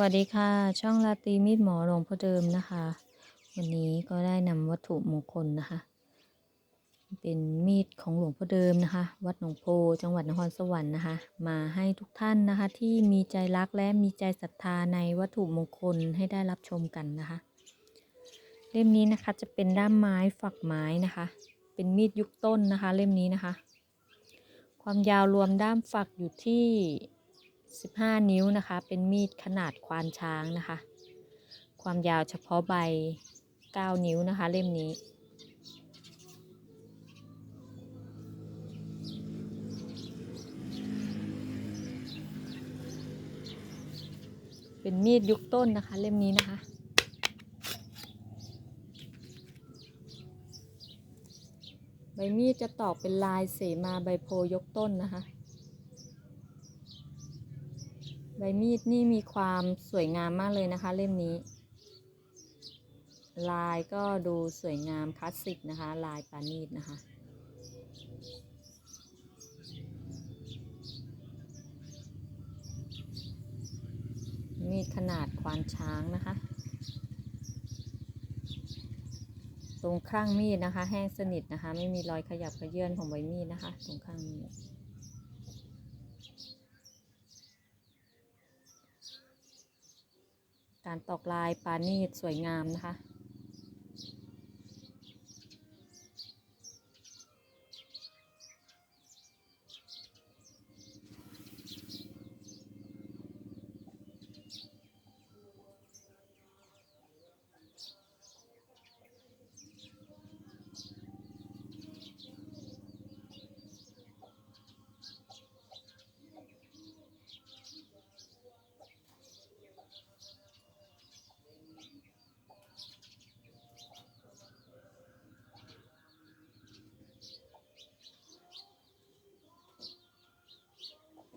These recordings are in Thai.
วัสดีค่ะ ช่องลาตีมีดหมอหลวงพ่อเดิมนะคะ วันนี้ก็ได้นำวัตถุมงคลนะคะ เป็นมีดของหลวงพ่อเดิมนะคะ วัดหนองโพจังหวัดนครสวรรค์นะคะ มาให้ทุกท่านนะคะ ที่มีใจรักและมีใจศรัทธาในวัตถุมงคลให้ได้รับชมกันนะคะ เล่มนี้นะคะจะเป็นด้ามไม้ฝักไม้นะคะ เป็นมีดยุคต้นนะคะ เล่มนี้นะคะ ความยาวรวมด้ามฝักอยู่ที่ 15 นิ้วนะคะ เป็นมีดขนาดควานช้างนะคะ ความยาวเฉพาะใบ 9 นิ้วนะคะ เล่มนี้ เป็นมีดยุคต้นนะคะ เล่มนี้นะคะใบมีดจะตอกเป็นลายเสมาใบโพยกต้นนะคะ ใบมีดนี่มีความสวยงามมากเลยนะคะ เล่มนี้ ลายก็ดูสวยงามคลาสสิกนะคะ ลายปานีดนะคะ มีดขนาดควานช้างนะคะ ตรงข้างมีดนะคะ แห้งสนิทนะคะ ไม่มีรอยขยับขยื่นของใบมีดนะคะ ตรงข้างมีด การตอกลายปานีตสวยงามนะคะ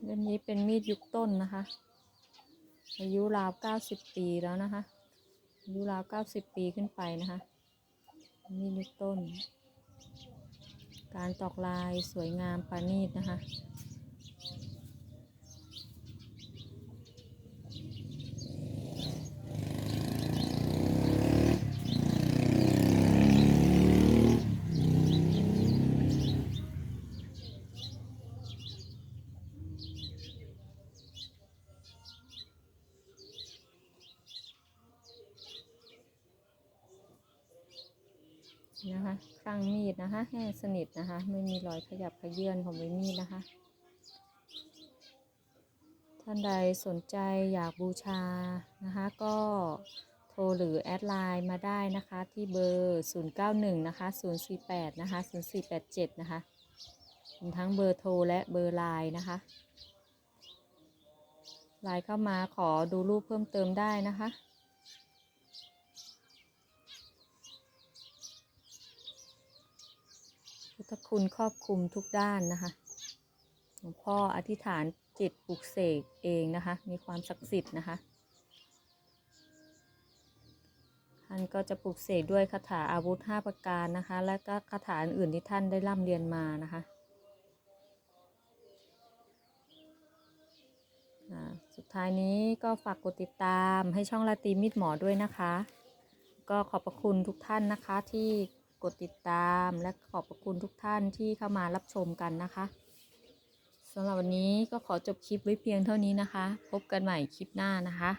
เล่มนี้เป็นมีดยุคต้นนะคะ อายุราวเก้าสิบปีแล้วนะคะ อายุราวเก้าสิบปีขึ้นไปนะคะ มีดยุคต้น การตอกลายสวยงามประณีตนะคะ นะคะข้างมีดนะคะแห้งสนิทนะคะ ไม่มีรอยขยับขยื่นของใบมีดนะคะ ท่านใดสนใจอยากบูชานะคะ ก็โทรหรือแอดไลน์มาได้นะคะที่เบอร์ 091 นะคะ 048 นะคะ 0487 นะคะทั้งเบอร์โทรและเบอร์ไลน์นะคะไลน์เข้ามาขอดูรูปเพิ่มเติมได้นะคะ พุท ธคุณครอบคลุมทุกด้านนะคะหลวงพ่ออธิษฐานจิตปลุกเสกเองนะคะ มีความศักดิ์สิทธิ์นะคะท่านก็จะปลุกเสกด้วยคาถาอาวุธ 5 ประการนะคะ และก็คาถาอื่นที่ท่านได้ร่ำเรียนมานะคะสุดท้ายนี้ก็ฝากกดติดตามให้ช่องลาตีมิดหมอด้วยนะคะ ก็ขอบพระคุณทุกท่านนะคะที่ กดติดตามและขอบพระคุณทุกท่านที่เข้ามารับชมกันนะคะสำหรับวันนี้ก็ขอจบคลิปไว้เพียงเท่านี้นะคะ พบกันใหม่คลิปหน้านะคะ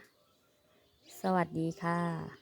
สวัสดีค่ะ